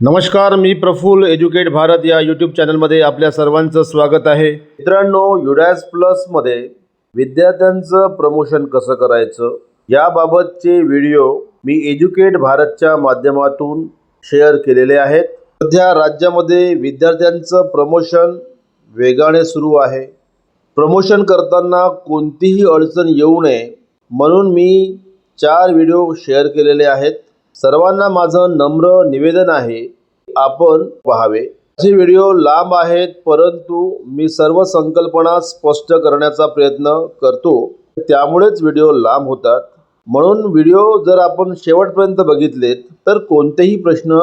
नमस्कार मी प्रफुल एज्युकेट भारत या यूट्यूब चॅनलमध्ये आपल्या सर्वांचं स्वागत आहे. मित्रांनो युडॅस प्लसमध्ये विद्यार्थ्यांचं प्रमोशन कसं करायचं याबाबतचे व्हिडिओ मी एज्युकेट भारतच्या माध्यमातून शेअर केलेले आहेत. सध्या राज्यामध्ये विद्यार्थ्यांचं प्रमोशन वेगाने सुरू आहे. प्रमोशन करताना कोणतीही अडचण येऊ नये म्हणून मी चार व्हिडिओ शेअर केलेले आहेत. सर्वांना माझं नम्र निवेदन आहे आपण पहावे माझे व्हिडिओ लांब आहेत परंतु मी सर्व संकल्पना स्पष्ट करण्याचा प्रयत्न करतो. त्यामुळेच व्हिडिओ लांब होतात. म्हणून व्हिडिओ जर आपण शेवटपर्यंत बघितलेत तर कोणतेही प्रश्न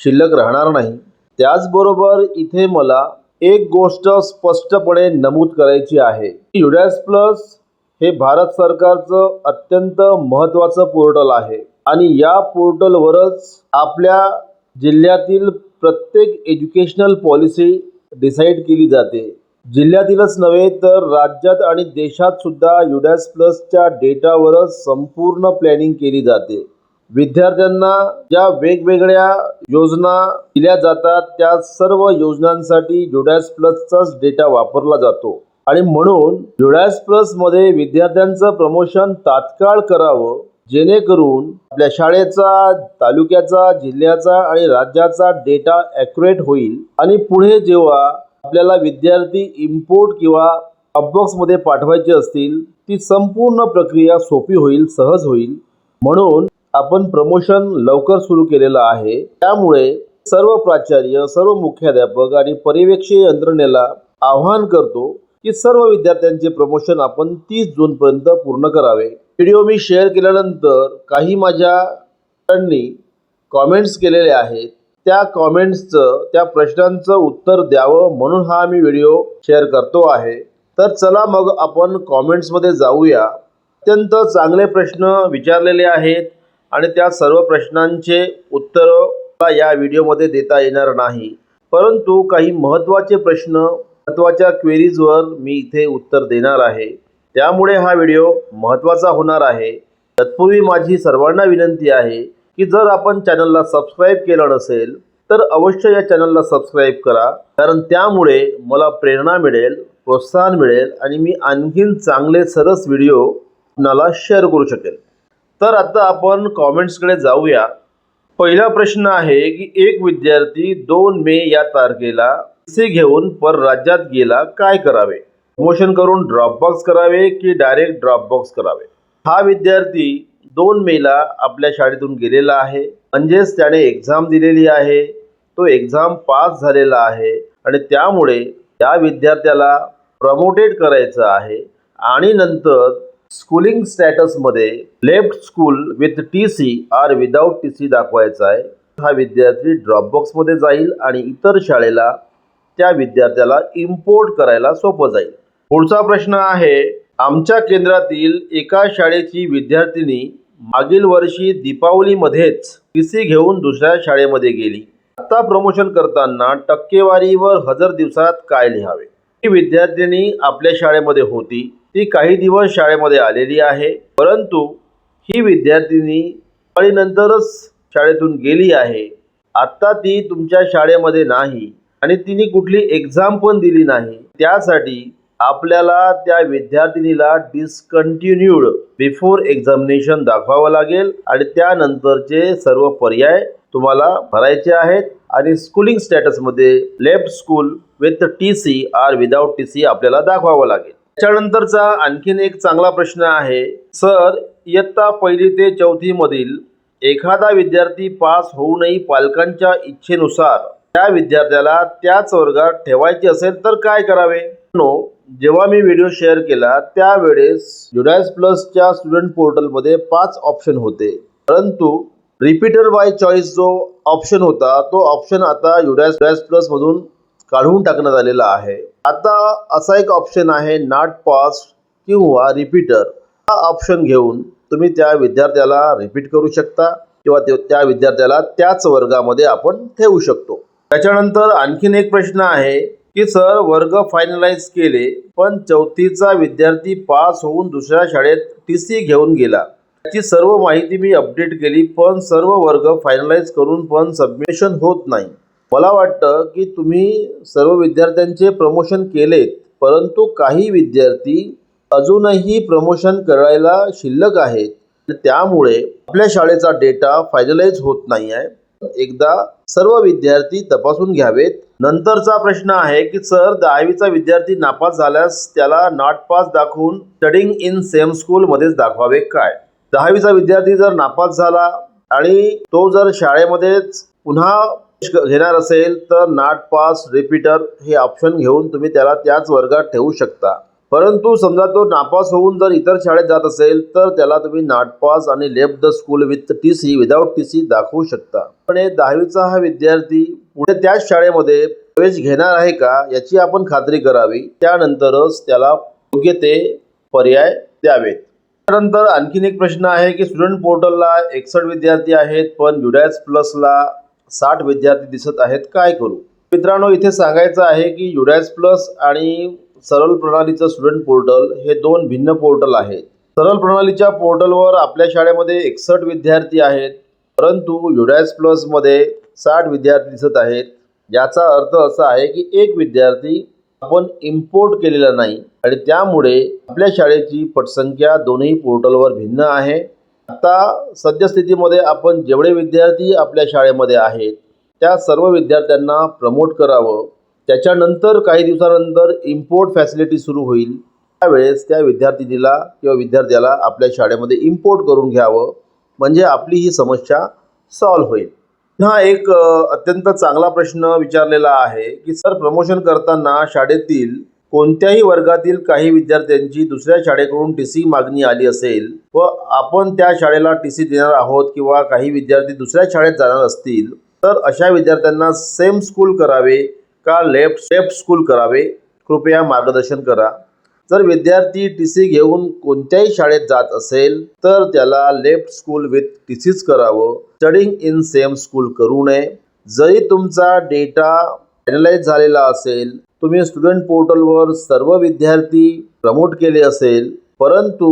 शिल्लक राहणार नाही. त्याचबरोबर इथे मला एक गोष्ट स्पष्टपणे नमूद करायची आहे. युडॅस प्लस हे भारत सरकारचं अत्यंत महत्त्वाचं पोर्टल आहे. आणि या पोर्टलवरच आपल्या जिल्ह्यातील प्रत्येक एज्युकेशनल पॉलिसी डिसाईड केली जाते. जिल्ह्यातीलच नव्हे तर राज्यात आणि देशात सुद्धा युडॅस प्लसच्या डेटावरच संपूर्ण प्लॅनिंग केली जाते. विद्यार्थ्यांना ज्या वेगवेगळ्या योजना दिल्या जातात त्या सर्व योजनांसाठी युडॅस प्लसचाच डेटा वापरला जातो. आणि म्हणून युडॅस प्लसमध्ये विद्यार्थ्यांचं प्रमोशन तात्काळ करावं जेणेकरून आपल्या शाळेचा तालुक्याचा जिल्ह्याचा आणि राज्याचा डेटा ॲक्युरेट होईल. आणि पुढे जेव्हा आपल्याला विद्यार्थी इम्पोर्ट किंवा अपबॉक्समध्ये पाठवायचे असतील ती संपूर्ण प्रक्रिया सोपी होईल सहज होईल. म्हणून आपण प्रमोशन लवकर सुरू केलेलं आहे. त्यामुळे सर्व प्राचार्य सर्व मुख्याध्यापक आणि पर्यवेक्षीय यंत्रणेला आवाहन करतो की सर्व विद्यार्थ्यांचे प्रमोशन आपण तीस जूनपर्यंत पूर्ण करावे. व्हिडिओ मी शेअर केल्यानंतर काही माझ्या त्यांनी कॉमेंट्स केलेले आहेत. त्या कॉमेंट्सचं त्या प्रश्नांचं उत्तर द्यावं म्हणून हा मी व्हिडिओ शेअर करतो आहे. तर चला मग आपण कॉमेंट्समध्ये जाऊया. अत्यंत चांगले प्रश्न विचारलेले आहेत आणि त्या सर्व प्रश्नांचे उत्तरं या व्हिडिओमध्ये देता येणार नाही. परंतु काही महत्त्वाचे प्रश्न महत्त्वाच्या क्वेरीजवर मी इथे उत्तर देणार आहे. त्यामुळे हा व्हिडिओ महत्त्वाचा होणार आहे. तत्पूर्वी माझी सर्वांना विनंती आहे की जर आपण चॅनलला सबस्क्राईब केलं नसेल तर अवश्य या चॅनलला सबस्क्राईब करा. कारण त्यामुळे मला प्रेरणा मिळेल प्रोत्साहन मिळेल आणि मी आणखीन चांगले सरस व्हिडिओ आपणाला शेअर करू शकेल. तर आता आपण कॉमेंट्सकडे जाऊया. पहिला प्रश्न आहे की एक विद्यार्थी दोन मे या तारखेला सी घेऊन परराज्यात गेला काय करावे? प्रमोशन करून ड्रॉपबॉक्स करावे की डायरेक्ट ड्रॉपबॉक्स करावे? हा विद्यार्थी दोन मेला आपल्या शाळेतून गेलेला आहे. म्हणजेच त्याने एक्झाम दिलेली आहे. तो एक्झाम पास झालेला आहे. आणि त्यामुळे त्या विद्यार्थ्याला प्रमोटेड करायचं आहे. आणि नंतर schooling स्टॅटसमध्ये left school with T C R without T C दाखवायचा आहे. हा विद्यार्थी ड्रॉपबॉक्समध्ये जाईल आणि इतर शाळेला त्या विद्यार्थ्याला इम्पोर्ट करायला सोपं जाईल. पुढचा प्रश्न आहे आमच्या केंद्रातील एका शाळेची विद्यार्थिनी मागील वर्षी दीपावलीमध्येच टी सी घेऊन दुसऱ्या शाळेमध्ये गेली. आता प्रमोशन करताना टक्केवारीवर हजर दिवसात काय लिहावे? ही विद्यार्थिनी आपल्या शाळेमध्ये होती ती काही दिवस शाळेमध्ये आलेली आहे परंतु ही विद्यार्थिनी दिवाळीनंतरच शाळेतून गेली आहे. आत्ता ती तुमच्या शाळेमध्ये नाही आणि तिने कुठली एक्झाम पण दिली नाही. त्यासाठी आपल्याला त्या विद्यार्थिनीला डिसकंटिन्यूड बिफोर एक्झामिनेशन दाखवावं लागेल आणि त्यानंतरचे सर्व पर्याय तुम्हाला भरायचे आहेत. आणि schooling स्टॅटसमध्ये left school with T C R without T C आपल्याला दाखवावं लागेल. त्याच्यानंतरचा आणखीन एक चांगला प्रश्न आहे. सर इयत्ता पहिली ते चौथीमधील एखादा विद्यार्थी पास होऊनही पालकांच्या इच्छेनुसार. त्या विद्यार्थ्याला त्याच वर्गात ठेवायचे असेल तर काय करावे? नो जेव्हा मी व्हिडिओ शेअर केला त्यावेळेस जुडायस प्लसच्या स्टुडंट पोर्टलमध्ये पाच ऑप्शन होते. परंतु रिपीटर बाय चॉईस जो ऑप्शन होता तो ऑप्शन आता युडायस डॅस प्लसमधून काढून टाकण्यात आलेला आहे. आता असा एक ऑप्शन आहे नॉट पास किंवा रिपीटर हा ऑप्शन घेऊन तुम्ही त्या विद्यार्थ्याला रिपीट करू शकता किंवा त्या विद्यार्थ्याला त्याच वर्गामध्ये आपण ठेवू शकतो. त्याच्यानंतर आणखीन एक प्रश्न आहे की सर वर्ग फायनलाइज केले पण चौथीचा विद्यार्थी पास होऊन दुसऱ्या शाळेत टी सी घेऊन गेला. त्याची सर्व माहिती मी अपडेट केली पण सर्व वर्ग फायनलाइज करून पण सबमिशन होत नाही. मला वाटतं की तुम्ही सर्व विद्यार्थ्यांचे प्रमोशन केलेत परंतु काही विद्यार्थी अजूनही प्रमोशन करायला शिल्लक आहेत. त्यामुळे आपल्या शाळेचा डेटा फायनलाइज होत नाही आहे. एकदा सर्व विद्यार्थी तपासून घ्यावेत. नंतरचा प्रश्न आहे की सर दहावीचा विद्यार्थी नापास झाल्यास त्याला नॉट पास दाखवून स्टडिंग इन सेम स्कूल मध्येच दाखवावे काय? दहावीचा विद्यार्थी जर नापास झाला आणि तो जर शाळेमध्येच पुन्हा घेणार असेल तर नॉट पास रिपीटर हे ऑप्शन घेऊन तुम्ही त्याला त्याच वर्गात ठेवू शकता. परंतु समजा तो नापास होऊन जर इतर शाळेत जात असेल तर त्याला तुम्ही नाटपास आणि left the school with T C without T C दाखवू शकता. पण दहावीचा हा विद्यार्थी पुढे त्याच शाळेमध्ये प्रवेश घेणार आहे का याची आपण खात्री करावी. त्यानंतरच त्याला योग्य ते पर्याय द्यावेत. त्यानंतर आणखीन एक प्रश्न आहे की स्टुडंट पोर्टलला एकसष्ट विद्यार्थी आहेत पण युडॅस प्लसला साठ विद्यार्थी दिसत आहेत. काय करू? मित्रांनो इथे सांगायचं आहे की युडॅस प्लस आणि सरळ प्रणालीचं स्टुडंट पोर्टल हे दोन भिन्न पोर्टल आहेत. सरळ प्रणालीच्या पोर्टलवर आपल्या शाळेमध्ये एकसष्ट विद्यार्थी आहेत परंतु युडॅस प्लसमध्ये साठ विद्यार्थी दिसत आहेत. याचा अर्थ असा आहे की एक विद्यार्थी आपण इम्पोर्ट केलेला नाही आणि त्यामुळे आपल्या शाळेची पटसंख्या दोन्ही पोर्टलवर भिन्न आहे. आता सद्यस्थितीमध्ये आपण जेवढे विद्यार्थी आपल्या शाळेमध्ये आहेत त्या सर्व विद्यार्थ्यांना प्रमोट करावं. त्याच्यानंतर काही दिवसानंतर इम्पोर्ट फॅसिलिटी सुरू होईल. त्यावेळेस त्या विद्यार्थिनीला किंवा विद्यार्थ्याला आपल्या शाळेमध्ये इम्पोर्ट करून घ्यावं. म्हणजे आपली ही समस्या सॉल्व्ह होईल. हा एक अत्यंत चांगला प्रश्न विचारलेला आहे की सर प्रमोशन करताना शाळेतील कोणत्याही वर्गातील काही विद्यार्थ्यांची दुसऱ्या शाळेकडून टी सी मागणी आली असेल व आपण त्या शाळेला टी सी देणार आहोत किंवा काही विद्यार्थी दुसऱ्या शाळेत जाणार असतील तर अशा विद्यार्थ्यांना सेम स्कूल करावे का लेफ्ट लेफ्ट स्कूल करावे? कृपया मार्गदर्शन करा. जर विद्यार्थी टी सी घेऊन कोणत्याही शाळेत जात असेल तर त्याला लेफ्ट स्कूल विथ टी सीच करावं. स्टडिंग इन सेम स्कूल करू नये. जरी तुमचा डेटा फायनलाइज झालेला असेल तुम्ही स्टुडंट पोर्टलवर सर्व विद्यार्थी प्रमोट केले असेल परंतु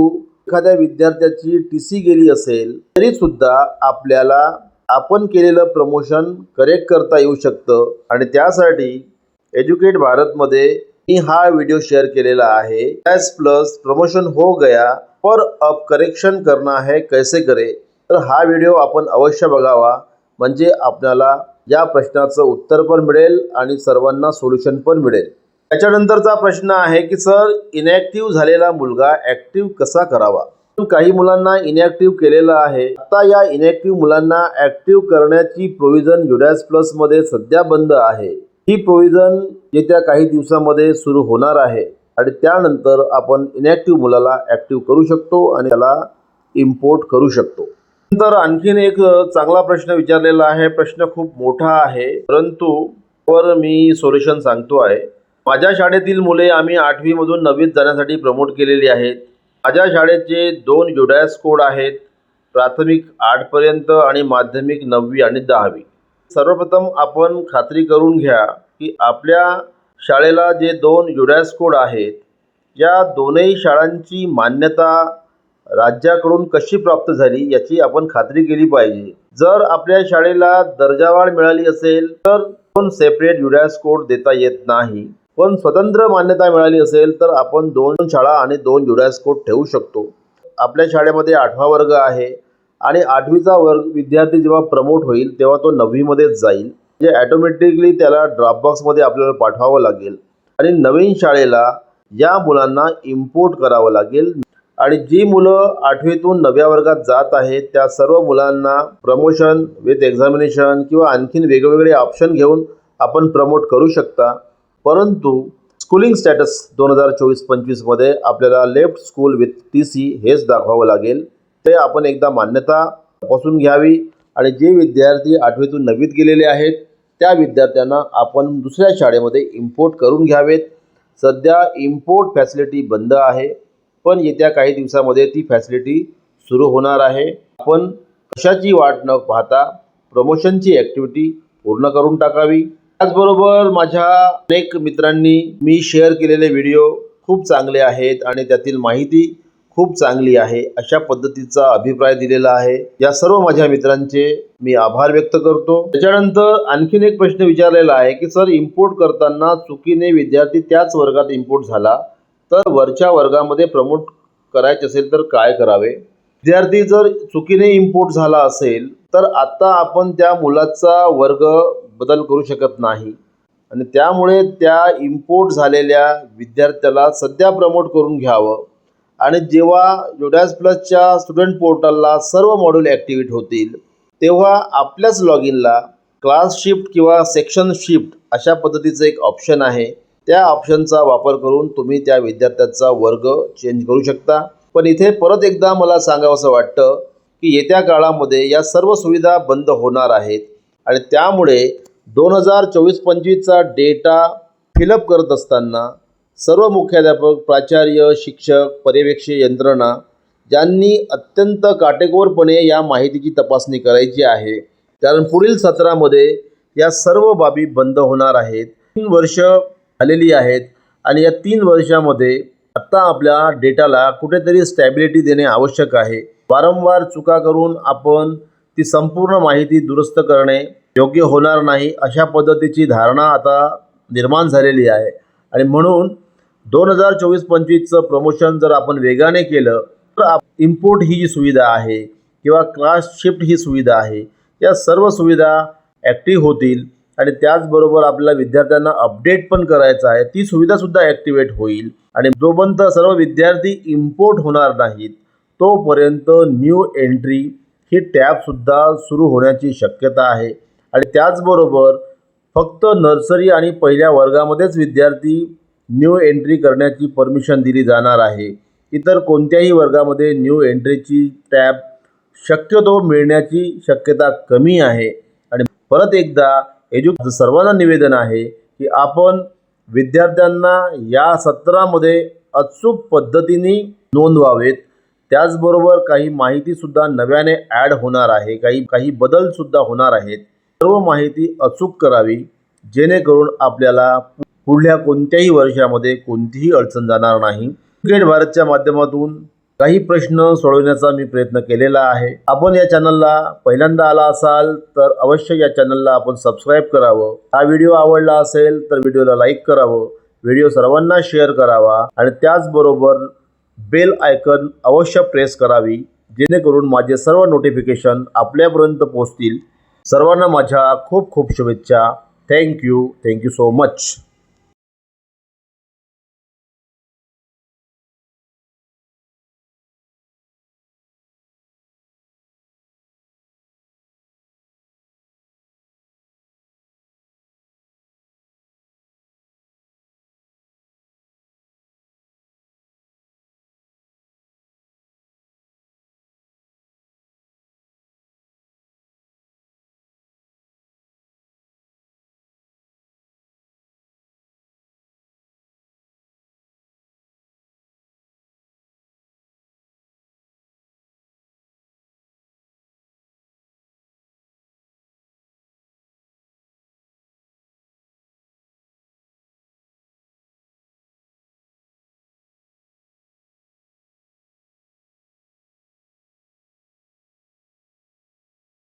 एखाद्या विद्यार्थ्याची टी सी गेली असेल तरीसुद्धा आपल्याला आपण केलेलं प्रमोशन करेक्ट करता येऊ शकतं. आणि त्यासाठी एज्युकेट भारतमध्ये मी हा व्हिडिओ शेअर केलेला आहे. एस प्लस प्रमोशन हो गया. पर अब करेक्शन करना है कैसे करे? तर हा व्हिडिओ आपण अवश्य बघावा. म्हणजे आपल्याला या प्रश्नाचं उत्तर पण मिळेल आणि सर्वांना सोल्युशन पण मिळेल. त्याच्यानंतरचा प्रश्न आहे की सर इनॅक्टिव्ह झालेला मुलगा ॲक्टिव्ह कसा करावा? काही मुलांना इनॅक्टिव्ह केलेलं आहे. आता या इनॅक्टिव्ह मुलांना ऍक्टिव्ह करण्याची प्रोव्हिजन युडॅस प्लसमध्ये सध्या बंद आहे. ही प्रोव्हिजन येत्या काही दिवसामध्ये सुरू होणार आहे. आणि त्यानंतर आपण इनॅक्टिव्ह मुलाला ऍक्टिव्ह करू शकतो आणि त्याला इम्पोर्ट करू शकतो. नंतर आणखीन एक चांगला प्रश्न विचारलेला आहे. प्रश्न खूप मोठा आहे. परंतु वर मी सोल्युशन सांगतो आहे. माझ्या शाळेतील मुले आम्ही आठवीमधून नववीत जाण्यासाठी प्रमोट केलेली आहेत. माझ्या शाळेचे दोन युडॅस कोड आहेत प्राथमिक आठपर्यंत आणि माध्यमिक नववी आणि दहावी. सर्वप्रथम आपण खात्री करून घ्या की आपल्या शाळेला जे दोन युडॅस कोड आहेत या दोनही शाळांची मान्यता राज्याकडून कशी प्राप्त झाली याची आपण खात्री केली पाहिजे. जर आपल्या शाळेला दर्जावाढ मिळाली असेल तर दोन सेपरेट युडॅस कोड देता येत नाही. पण स्वतंत्र मान्यता मिळाली असेल तर आपण दोन शाळा आणि दोन युडॅस कोड ठेवू शकतो. आपल्या शाळेमध्ये आठवा वर्ग आहे आणि आठवीचा वर्ग विद्यार्थी जेव्हा प्रमोट होईल तेव्हा तो नववीमध्येच जाईल. म्हणजे जे ॲटोमॅटिकली त्याला ड्रॉपबॉक्समध्ये आपल्याला पाठवावं लागेल. आणि नवीन शाळेला या मुलांना इम्पोर्ट करावं लागेल. आणि जी मुलं आठवीतून नवव्या वर्गात जात आहेत त्या सर्व मुलांना प्रमोशन विथ एक्झामिनेशन किंवा आणखीन वेगवेगळे ऑप्शन घेऊन आपण प्रमोट करू शकता. परंतु स्कूलिंग स्टॅटस दोन हजार चोवीस पंचवीसमध्ये आपल्याला left school with T C हेच दाखवावं लागेल. ते आपण एकदा मान्यता तपासून घ्यावी आणि जे विद्यार्थी आठवीतून नववीत गेलेले आहेत त्या विद्यार्थ्यांना आपण दुसऱ्या शाळेमध्ये इम्पोर्ट करून घ्यावेत. सध्या इम्पोर्ट फॅसिलिटी बंद आहे पण येत्या काही दिवसामध्ये ती फॅसिलिटी सुरू होणार आहे. आपण कशाची वाट न पाहता प्रमोशनची ॲक्टिव्हिटी पूर्ण करून टाकावी. त्याचबरोबर माझ्या अनेक मित्रांनी मी शेअर केलेले व्हिडिओ खूप चांगले आहेत आणि त्यातील माहिती खूप चांगली आहे अशा पद्धतीचा अभिप्राय दिलेला आहे. या सर्व माझ्या मित्रांचे मी आभार व्यक्त करतो. त्याच्यानंतर आणखीन एक प्रश्न विचारलेला आहे की सर इम्पोर्ट करताना चुकीने विद्यार्थी त्याच वर्गात इम्पोर्ट झाला तर वरच्या वर्गामध्ये प्रमोट करायचे असेल तर काय करावे? विद्यार्थी जर चुकीने इम्पोर्ट झाला असेल तर आता आपण त्या मुलाचा वर्ग बदल करू शकत नाही. आणि त्यामुळे त्या इम्पोर्ट झालेल्या विद्यार्थ्याला सध्या प्रमोट करून घ्यावं. आणि जेव्हा युडॅस प्लसच्या स्टुडंट पोर्टलला सर्व मॉड्यूल ॲक्टिवेट होतील तेव्हा आपल्याच लॉग इनला क्लास शिफ्ट किंवा सेक्शन शिफ्ट अशा पद्धतीचं एक ऑप्शन आहे. त्या ऑप्शनचा वापर करून तुम्ही त्या विद्यार्थ्याचा वर्ग चेंज करू शकता. पण इथे परत एकदा मला सांगावंसं वाटतं की येत्या काळामध्ये या सर्व सुविधा बंद होणार आहेत. आणि त्यामुळे दोन हजार चोवीस पंचवीसचा डेटा फिलअप करत असताना सर्व मुख्याध्यापक प्राचार्य शिक्षक पर्यवेक्षक यंत्रणा ज्यांनी अत्यंत काटेकोरपणे या माहितीची तपासणी करायची आहे कारण पुढील सत्रामध्ये या सर्व बाबी बंद होणार आहेत. तीन वर्ष आलेली आहेत आणि या तीन वर्षामध्ये आत्ता आपल्या डेटाला कुठेतरी स्टॅबिलिटी देणे आवश्यक आहे. वारंवार चुका करून आपण ती संपूर्ण माहिती दुरुस्त करणे योग्य होणार नाही अशा पद्धतीची धारणा आता निर्माण झालेली आहे. आणि म्हणून दोन हजार चोवीस पंचवीसचं प्रमोशन जर आपण वेगाने केलं तर इम्पोर्ट ही जी सुविधा आहे किंवा क्लास शिफ्ट ही सुविधा आहे या सर्व सुविधा ॲक्टिव्ह होतील. आणि त्याचबरोबर आपल्याला विद्यार्थ्यांना अपडेट पण करायचं आहे ती सुविधासुद्धा ॲक्टिवेट होईल. आणि जोपर्यंत सर्व विद्यार्थी इम्पोर्ट होणार नाहीत तोपर्यंत न्यू एंट्री ही टॅबसुद्धा सुरू होण्याची शक्यता आहे. आणि त्याचबरोबर फक्त नर्सरी आणि पहिल्या वर्गामध्येच विद्यार्थी न्यू एंट्री करण्याची परमिशन दिली जाणार आहे. इतर कोणत्याही वर्गामध्ये न्यू एंट्रीची टॅब शक्यतो मिळण्याची शक्यता कमी आहे. आणि परत एकदा एज्यु सर्वांना निवेदन आहे की आपण विद्यार्थ्यांना या सत्रामध्ये अचूक पद्धतीने नोंदवावेत. त्याचबरोबर काही माहितीसुद्धा नव्याने ॲड होणार आहे. काही काही बदलसुद्धा होणार आहेत. सर्व माहिती अचूक करावी जेणेकरून आपल्याला पुढल्या कोणत्याही वर्षामध्ये कोणतीही अडचण जाणार नाही. क्रिकेट भारतच्या माध्यमातून काही प्रश्न सोडवण्याचा मी प्रयत्न केलेला आहे. आपण या चॅनलला पहिल्यांदा आला असाल तर अवश्य या चॅनलला आपण सबस्क्राईब करावं. हा व्हिडिओ आवडला असेल तर व्हिडिओला लाईक करावं व्हिडिओ सर्वांना शेअर करावा आणि त्याचबरोबर बेल आयकन अवश्य प्रेस करावी जेणेकरून माझे सर्व नोटिफिकेशन आपल्यापर्यंत पोहोचतील. सर्वांना माझ्या खूप खूप शुभेच्छा. Thank you thank you so much